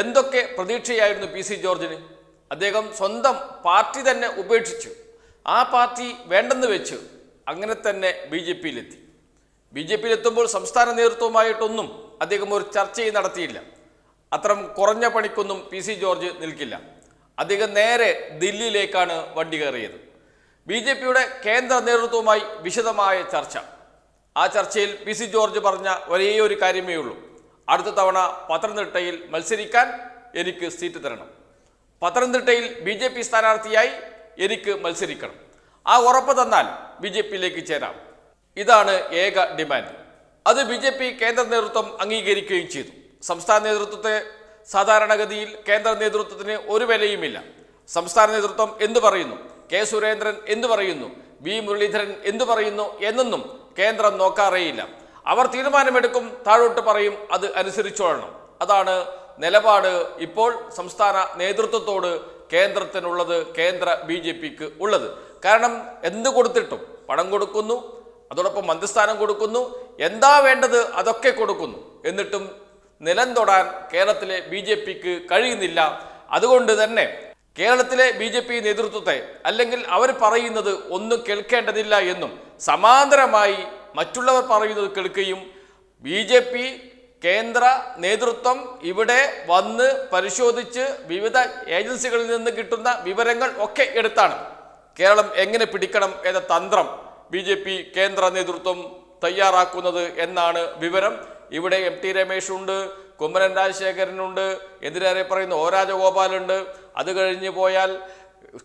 എന്തൊക്കെ പ്രതീക്ഷയായിരുന്നു P C ജോർജിന്? അദ്ദേഹം സ്വന്തം പാർട്ടി തന്നെ ഉപേക്ഷിച്ചു. ആ പാർട്ടി വേണ്ടെന്ന് വെച്ച് അങ്ങനെ തന്നെ ബി ജെ പിയിലെത്തി. ബി ജെ പിയിലെത്തുമ്പോൾ സംസ്ഥാന നേതൃത്വമായിട്ടൊന്നും അദ്ദേഹം ഒരു ചർച്ചയും നടത്തിയില്ല. അത്തരം കുറഞ്ഞ പണിക്കൊന്നും പി സി ജോർജ് നിൽക്കില്ല. അദ്ദേഹം നേരെ ദില്ലിയിലേക്കാണ് വണ്ടി കയറിയത്. ബി ജെ പിയുടെ കേന്ദ്ര നേതൃത്വവുമായി വിശദമായ ചർച്ച. ആ ചർച്ചയിൽ പി സി ജോർജ് പറഞ്ഞ ഒരേ ഒരു കാര്യമേ ഉള്ളൂ അടുത്ത തവണ പത്തനംതിട്ടയിൽ മത്സരിക്കാൻ എനിക്ക് സീറ്റ് തരണം. പത്തനംതിട്ടയിൽ ബി ജെ പി സ്ഥാനാർത്ഥിയായി എനിക്ക് മത്സരിക്കണം. ആ ഉറപ്പ് തന്നാൽ ബി ജെ പിയിലേക്ക് ചേരാം. ഇതാണ് ഏക ഡിമാൻഡ്. അത് ബി ജെ പി കേന്ദ്ര നേതൃത്വം അംഗീകരിക്കുകയും ചെയ്തു. സംസ്ഥാന നേതൃത്വത്തെ സാധാരണഗതിയിൽ കേന്ദ്ര നേതൃത്വത്തിന് ഒരു വിലയുമില്ല. സംസ്ഥാന നേതൃത്വം എന്തു പറയുന്നു? കെ സുരേന്ദ്രൻ എന്തു പറയുന്നു? വി മുരളീധരൻ എന്തു പറയുന്നു? എന്നൊന്നും കേന്ദ്രം നോക്കാറേയില്ല. അവർ തീരുമാനമെടുക്കും താഴോട്ട് പറയും അത് അനുസരിച്ചോളണം അതാണ് നിലപാട് ഇപ്പോൾ സംസ്ഥാന നേതൃത്വത്തോട് കേന്ദ്രത്തിനുള്ളത് കേന്ദ്ര ബി ജെ പിക്ക് ഉള്ളത്. കാരണം എന്ത് കൊടുത്തിട്ടും പണം കൊടുക്കുന്നു അതോടൊപ്പം മന്ത്രിസ്ഥാനം കൊടുക്കുന്നു എന്താ വേണ്ടത് അതൊക്കെ കൊടുക്കുന്നു. എന്നിട്ടും നിലം തൊടാൻ കേരളത്തിലെ ബി ജെ പിക്ക് കഴിയുന്നില്ല. അതുകൊണ്ട് തന്നെ കേരളത്തിലെ ബി ജെ പി നേതൃത്വത്തെ അല്ലെങ്കിൽ അവർ പറയുന്നത് ഒന്നും കേൾക്കേണ്ടതില്ല എന്നും സമാന്തരമായി മറ്റുള്ളവർ പറയുന്നത് കേൾക്കുകയും ബി ജെ പി കേന്ദ്ര നേതൃത്വം ഇവിടെ വന്ന് പരിശോധിച്ച് വിവിധ ഏജൻസികളിൽ നിന്ന് കിട്ടുന്ന വിവരങ്ങൾ ഒക്കെ എടുത്താണ്. കേരളം എങ്ങനെ പിടിക്കണം എന്ന തന്ത്രം ബി ജെ പി കേന്ദ്ര നേതൃത്വം തയ്യാറാക്കുന്നത് എന്നാണ് വിവരം. ഇവിടെ എം ടി രമേഷുണ്ട് കുമ്മനം രാജശേഖരനുണ്ട് എതിരേറെ പറയുന്ന ഒ രാജഗോപാലുണ്ട്. അത് കഴിഞ്ഞു പോയാൽ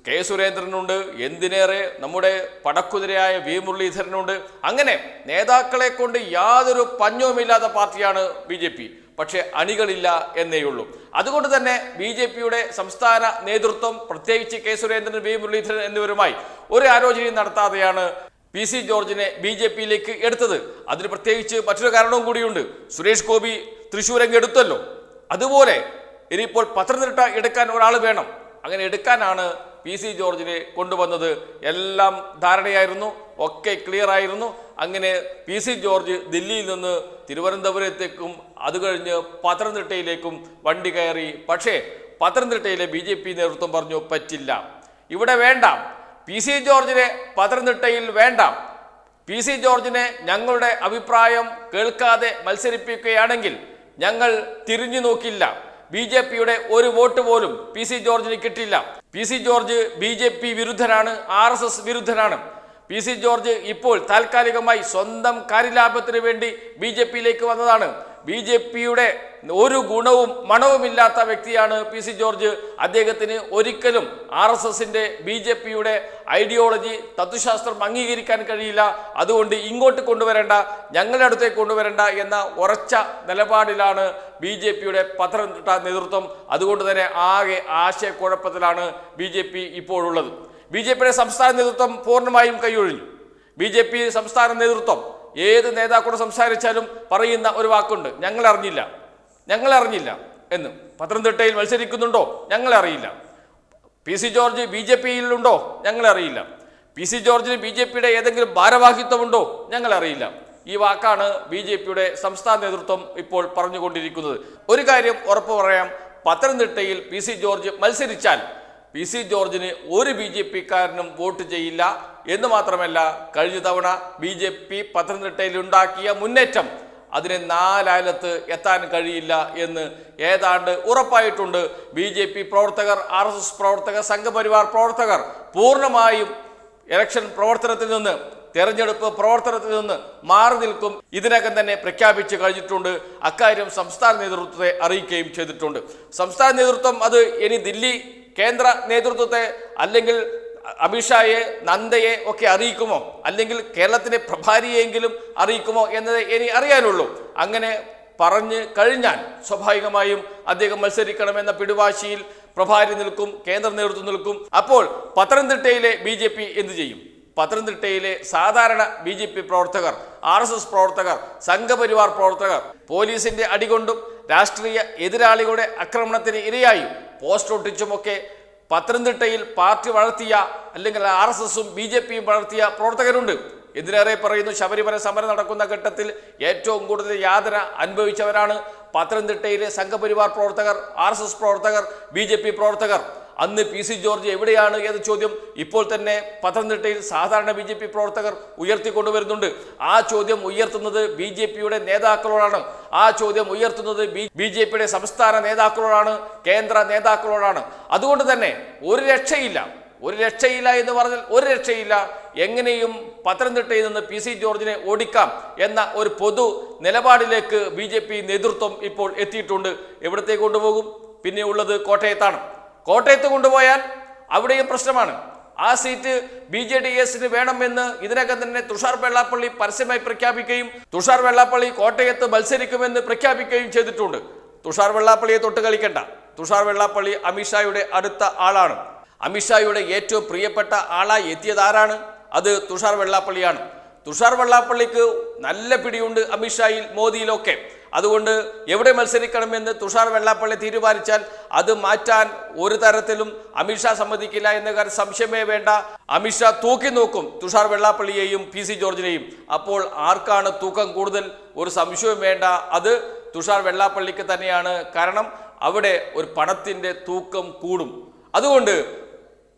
കെ സുരേന്ദ്രനുണ്ട് എന്തിനേറെ നമ്മുടെ പടക്കുതിരയായ വി മുരളീധരനുണ്ട്. അങ്ങനെ നേതാക്കളെ കൊണ്ട് യാതൊരു പഞ്ഞവുമില്ലാത്ത പാർട്ടിയാണ് ബി ജെ പി. പക്ഷേ അണികളില്ല എന്നേയുള്ളൂ അതുകൊണ്ട് തന്നെ ബി ജെ പിയുടെ സംസ്ഥാന നേതൃത്വം പ്രത്യേകിച്ച് കെ സുരേന്ദ്രൻ വി മുരളീധരൻ എന്നിവരുമായി ഒരു ആലോചനയും നടത്താതെയാണ് പി സി ജോർജിനെ ബി ജെ പിയിലേക്ക് എടുത്തത്. അതിന് പ്രത്യേകിച്ച് മറ്റൊരു കാരണവും കൂടിയുണ്ട്. സുരേഷ് ഗോപി തൃശ്ശൂരങ്ങ് എടുത്തല്ലോ. അതുപോലെ ഇനിയിപ്പോൾ പത്തനംതിട്ട എടുക്കാൻ ഒരാൾ വേണം. അങ്ങനെ എടുക്കാനാണ് പി സി ജോർജിനെ കൊണ്ടുവന്നത് എല്ലാം ധാരണയായിരുന്നു ഒക്കെ ക്ലിയർ ആയിരുന്നു. അങ്ങനെ പി സി ജോർജ് ദില്ലിയിൽ നിന്ന് തിരുവനന്തപുരത്തേക്കും അത് കഴിഞ്ഞ് പത്തനംതിട്ടയിലേക്കും വണ്ടി കയറി. പക്ഷേ പത്തനംതിട്ടയിലെ ബി ജെ പി നേതൃത്വം പറഞ്ഞു പറ്റില്ല. ഇവിടെ വേണ്ട. പി സി ജോർജിനെ പത്തനംതിട്ടയിൽ വേണ്ട. പി സി ജോർജിനെ ഞങ്ങളുടെ അഭിപ്രായം കേൾക്കാതെ മത്സരിപ്പിക്കുകയാണെങ്കിൽ ഞങ്ങൾ തിരിഞ്ഞു നോക്കില്ല. ബി ജെ പിയുടെ ഒരു വോട്ട് പോലും പി സി ജോർജിന് കിട്ടില്ല P C George B J P വിരുദ്ധനാണ് R S S വിരുദ്ധനാണ്. പി സി ജോർജ് ഇപ്പോൾ താൽക്കാലികമായി സ്വന്തം കാര്യലാഭത്തിന് വേണ്ടി ബി ജെ പിയിലേക്ക് വന്നതാണ്. ബി ജെ പിയുടെ ഒരു ഗുണവും മണവുമില്ലാത്ത വ്യക്തിയാണ് പി സി ജോർജ്. അദ്ദേഹത്തിന് ഒരിക്കലും ആർ എസ് എസിന്റെ ബി ജെ പിയുടെ ഐഡിയോളജി തത്വശാസ്ത്രം അംഗീകരിക്കാൻ കഴിയില്ല. അതുകൊണ്ട് ഇങ്ങോട്ട് കൊണ്ടുവരേണ്ട ഞങ്ങളുടെ അടുത്തേക്ക് കൊണ്ടുവരേണ്ട എന്ന ഉറച്ച നിലപാടിലാണ് ബി ജെ പിയുടെ പത്തനംതിട്ട നേതൃത്വം. അതുകൊണ്ട് തന്നെ ആകെ ആശയക്കുഴപ്പത്തിലാണ് ബി ജെ പി ഇപ്പോഴുള്ളത്. ബി ജെ പിയുടെ സംസ്ഥാന നേതൃത്വം പൂർണമായും കൈയൊഴിഞ്ഞു. ബി ജെ പി സംസ്ഥാന നേതൃത്വം ഏത് നേതാക്കളോട് സംസാരിച്ചാലും പറയുന്ന ഒരു വാക്കുണ്ട് ഞങ്ങൾ അറിഞ്ഞില്ല ഞങ്ങൾ അറിഞ്ഞില്ല എന്ന്. പത്തനംതിട്ടയിൽ മത്സരിക്കുന്നുണ്ടോ? ഞങ്ങൾ അറിയില്ല P C George B J പിയിലുണ്ടോ? ഞങ്ങൾ അറിയില്ല പി സി ജോർജിന് ബി ജെ പിയുടെ ഏതെങ്കിലും ഭാരവാഹിത്വമുണ്ടോ? ഞങ്ങൾ അറിയില്ല ഈ വാക്കാണ് ബി ജെ പിയുടെ സംസ്ഥാന നേതൃത്വം ഇപ്പോൾ പറഞ്ഞുകൊണ്ടിരിക്കുന്നത്. ഒരു കാര്യം ഉറപ്പു പറയാം പത്തനംതിട്ടയിൽ പി സി ജോർജ് മത്സരിച്ചാൽ പി സി ജോർജിന് ഒരു ബി ജെ പിക്കാരനും വോട്ട് ചെയ്യില്ല. എന്ന് മാത്രമല്ല കഴിഞ്ഞ തവണ ബി ജെ പി പത്തനംതിട്ടയിൽ ഉണ്ടാക്കിയ മുന്നേറ്റം അതിനെ നാലാലത്ത് എത്താൻ കഴിയില്ല എന്ന് ഏതാണ്ട് ഉറപ്പായിട്ടുണ്ട്. ബി ജെ പി പ്രവർത്തകർ ആർ എസ് എസ് പ്രവർത്തകർ സംഘപരിവാർ പ്രവർത്തകർ പൂർണമായും ഇലക്ഷൻ പ്രവർത്തനത്തിൽ നിന്ന് തെരഞ്ഞെടുപ്പ് പ്രവർത്തനത്തിൽ നിന്ന് മാറി നിൽക്കും. ഇതിനകം തന്നെ പ്രഖ്യാപിച്ചു കഴിഞ്ഞിട്ടുണ്ട്. അക്കാര്യം സംസ്ഥാന നേതൃത്വത്തെ അറിയിക്കുകയും ചെയ്തിട്ടുണ്ട്. സംസ്ഥാന നേതൃത്വം അത് ഇനി ദില്ലി കേന്ദ്ര നേതൃത്വത്തെ അല്ലെങ്കിൽ അമിത്ഷായെ നന്ദയെ ഒക്കെ അറിയിക്കുമോ? അല്ലെങ്കിൽ കേരളത്തിലെ പ്രഭാരിയെങ്കിലും അറിയിക്കുമോ എന്നത് ഇനി അറിയാനുള്ളൂ. അങ്ങനെ പറഞ്ഞ് കഴിഞ്ഞാൽ സ്വാഭാവികമായും അദ്ദേഹം മത്സരിക്കണമെന്ന പിടിവാശിയിൽ പ്രഭാരി നിൽക്കും കേന്ദ്ര നേതൃത്വം നിൽക്കും. അപ്പോൾ പത്തനംതിട്ടയിലെ ബി ജെ പി എന്ത് ചെയ്യും? പത്തനംതിട്ടയിലെ സാധാരണ ബി ജെ പി പ്രവർത്തകർ ആർ എസ് എസ് പ്രവർത്തകർ സംഘപരിവാർ പ്രവർത്തകർ പോലീസിന്റെ അടികൊണ്ടും രാഷ്ട്രീയ എതിരാളികളുടെ ആക്രമണത്തിന് ഇരയായി. പോസ്റ്റ് ഒട്ടിച്ചുമൊക്കെ പത്തനംതിട്ടയിൽ പാർട്ടി വളർത്തിയ അല്ലെങ്കിൽ ആർ എസ് എസും ബി ജെ പിയും വളർത്തിയ പ്രവർത്തകരുണ്ട്. എന്തിനേറെ പറയുന്നു ശബരിമല സമരം നടക്കുന്ന ഘട്ടത്തിൽ ഏറ്റവും കൂടുതൽ യാതന അനുഭവിച്ചവരാണ് പത്തനംതിട്ടയിലെ സംഘപരിവാർ പ്രവർത്തകർ ആർ പ്രവർത്തകർ ബി പ്രവർത്തകർ. അന്ന് പി സി ജോർജ് എവിടെയാണ് എന്ന ചോദ്യം ഇപ്പോൾ തന്നെ പത്തനംതിട്ടയിൽ സാധാരണ ബി ജെ പി പ്രവർത്തകർ ഉയർത്തിക്കൊണ്ടുവരുന്നുണ്ട് ആ ചോദ്യം ഉയർത്തുന്നത് ബി ജെ പിയുടെ നേതാക്കളോടാണ്. ആ ചോദ്യം ഉയർത്തുന്നത് ബി ജെ പിയുടെ സംസ്ഥാന നേതാക്കളോടാണ് കേന്ദ്ര നേതാക്കളോടാണ്. അതുകൊണ്ട് തന്നെ ഒരു രക്ഷയില്ല. ഒരു രക്ഷയില്ല എന്ന് പറഞ്ഞാൽ ഒരു രക്ഷയില്ല. എങ്ങനെയും പത്തനംതിട്ടയിൽ നിന്ന് പി സി ജോർജിനെ ഓടിക്കാം എന്ന ഒരു പൊതു നിലപാടിലേക്ക് ബി നേതൃത്വം ഇപ്പോൾ എത്തിയിട്ടുണ്ട്. എവിടത്തേക്ക് കൊണ്ടുപോകും? പിന്നെ ഉള്ളത് കോട്ടയത്താണ്. കോട്ടയത്ത് കൊണ്ടുപോയാൽ അവിടെയും പ്രശ്നമാണ്. ആ സീറ്റ് ബി ജെ ഡി എസിന് വേണമെന്ന് ഇതിനകം തന്നെ തുഷാർ വെള്ളാപ്പള്ളി പരസ്യമായി പ്രഖ്യാപിക്കുകയും തുഷാർ വെള്ളാപ്പള്ളി കോട്ടയത്ത് മത്സരിക്കുമെന്ന് പ്രഖ്യാപിക്കുകയും ചെയ്തിട്ടുണ്ട്. തുഷാർ വെള്ളാപ്പള്ളിയെ തൊട്ട് കളിക്കണ്ട. തുഷാർ വെള്ളാപ്പള്ളി അമിത്ഷായുടെ അടുത്ത ആളാണ്. അമിത്ഷായുടെ ഏറ്റവും പ്രിയപ്പെട്ട ആളായി എത്തിയത് ആരാണ്? അത് തുഷാർ വെള്ളാപ്പള്ളിയാണ്. തുഷാർ വെള്ളാപ്പള്ളിക്ക് നല്ല പിടിയുണ്ട് അമിത്ഷായിൽ മോദിയിലൊക്കെ. അതുകൊണ്ട് എവിടെ മത്സരിക്കണമെന്ന് തുഷാർ വെള്ളാപ്പള്ളി തീരുമാനിച്ചാൽ അത് മാറ്റാൻ ഒരു തരത്തിലും അമിത്ഷാ സമ്മതിക്കില്ല എന്ന കാര്യം സംശയമേ വേണ്ട. അമിത്ഷാ തൂക്കി നോക്കും തുഷാർ വെള്ളാപ്പള്ളിയെയും പി സി ജോർജിനെയും. അപ്പോൾ ആർക്കാണ് തൂക്കം കൂടുതൽ? ഒരു സംശയവും വേണ്ട. അത് തുഷാർ വെള്ളാപ്പള്ളിക്ക് തന്നെയാണ്. കാരണം അവിടെ ഒരു പണത്തിന്റെ തൂക്കം കൂടും. അതുകൊണ്ട്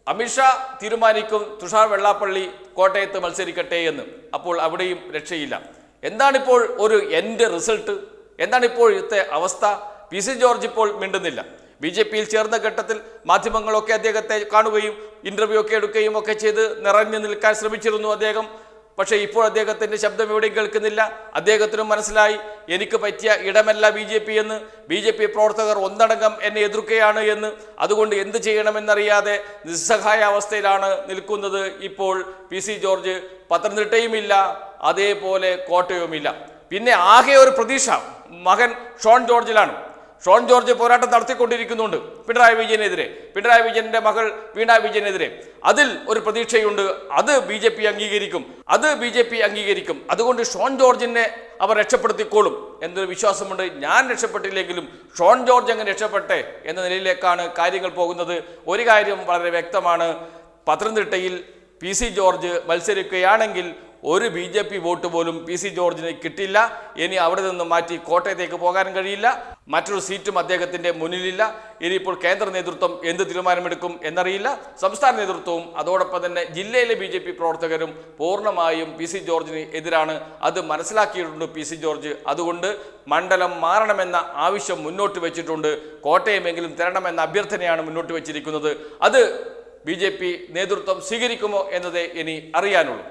അമിത്ഷാ തീരുമാനിക്കും തുഷാർ വെള്ളാപ്പള്ളി കോട്ടയത്ത് മത്സരിക്കട്ടെ എന്ന്. അപ്പോൾ അവിടെയും രക്ഷയില്ല. എന്താണിപ്പോൾ ഒരു എന്റെ റിസൾട്ട് എന്താണ് ഇപ്പോഴത്തെ അവസ്ഥ? പി സി ജോർജ് ഇപ്പോൾ മിണ്ടുന്നില്ല. ബി ജെ പിയിൽ ചേർന്ന ഘട്ടത്തിൽ മാധ്യമങ്ങളൊക്കെ അദ്ദേഹത്തെ കാണുകയും ഇന്റർവ്യൂ ഒക്കെ എടുക്കുകയും ഒക്കെ ചെയ്ത് നിറഞ്ഞു നിൽക്കാൻ ശ്രമിച്ചിരുന്നു അദ്ദേഹം. പക്ഷേ ഇപ്പോൾ അദ്ദേഹത്തിന്റെ ശബ്ദം എവിടെയും കേൾക്കുന്നില്ല. അദ്ദേഹത്തിനും മനസ്സിലായി എനിക്ക് പറ്റിയ ഇടമല്ല ബി ജെ പി എന്ന്. ബി ജെ പി പ്രവർത്തകർ ഒന്നടങ്കം എന്നെ എതിർക്കുകയാണ് എന്ന്. അതുകൊണ്ട് എന്ത് ചെയ്യണമെന്നറിയാതെ നിസ്സഹായ അവസ്ഥയിലാണ് നിൽക്കുന്നത് ഇപ്പോൾ പി സി ജോർജ്. പത്തനംതിട്ടയുമില്ല അതേപോലെ കോട്ടയവുമില്ല പിന്നെ ആകെ ഒരു പ്രതീക്ഷ. മകൻ ഷോൺ ജോർജിലാണ്. ഷോൺ ജോർജ് പോരാട്ടം നടത്തിക്കൊണ്ടിരിക്കുന്നുണ്ട് പിണറായി വിജയനെതിരെ. പിണറായി വിജയന്റെ മകൾ വീണ വിജയനെതിരെ. അതിൽ ഒരു പ്രതീക്ഷയുണ്ട്. അത് ബി ജെ പി അംഗീകരിക്കും. അത് ബി ജെ പി അംഗീകരിക്കും. അതുകൊണ്ട് ഷോൺ ജോർജിനെ അവർ രക്ഷപ്പെടുത്തിക്കോളും എന്നൊരു വിശ്വാസമുണ്ട്. ഞാൻ രക്ഷപ്പെട്ടില്ലെങ്കിലും ഷോൺ ജോർജ് അങ്ങ് രക്ഷപ്പെട്ടെ എന്ന നിലയിലേക്കാണ് കാര്യങ്ങൾ പോകുന്നത്. ഒരു കാര്യം വളരെ വ്യക്തമാണ്. പത്തനംതിട്ടയിൽ പി സി ജോർജ് മത്സരിക്കുകയാണെങ്കിൽ ഒരു ബി ജെ പി വോട്ട് പോലും പി സി ജോർജിന് കിട്ടില്ല ഇനി അവിടെ നിന്ന് മാറ്റി കോട്ടയത്തേക്ക് പോകാനും കഴിയില്ല. മറ്റൊരു സീറ്റും അദ്ദേഹത്തിന്റെ മുന്നിലില്ല. ഇനിയിപ്പോൾ കേന്ദ്ര നേതൃത്വം എന്ത് തീരുമാനമെടുക്കും എന്നറിയില്ല. സംസ്ഥാന നേതൃത്വവും അതോടൊപ്പം തന്നെ ജില്ലയിലെ ബി പ്രവർത്തകരും പൂർണമായും പി സി ജോർജിന് എതിരാണ്. അത് മനസ്സിലാക്കിയിട്ടുണ്ട് പി സി ജോർജ്. അതുകൊണ്ട് മണ്ഡലം മാറണമെന്ന ആവശ്യം മുന്നോട്ട് വെച്ചിട്ടുണ്ട്. കോട്ടയമെങ്കിലും തരണമെന്ന അഭ്യർത്ഥനയാണ് മുന്നോട്ട് വെച്ചിരിക്കുന്നത്. അത് ബി നേതൃത്വം സ്വീകരിക്കുമോ എന്നതേ ഇനി അറിയാനുള്ളൂ.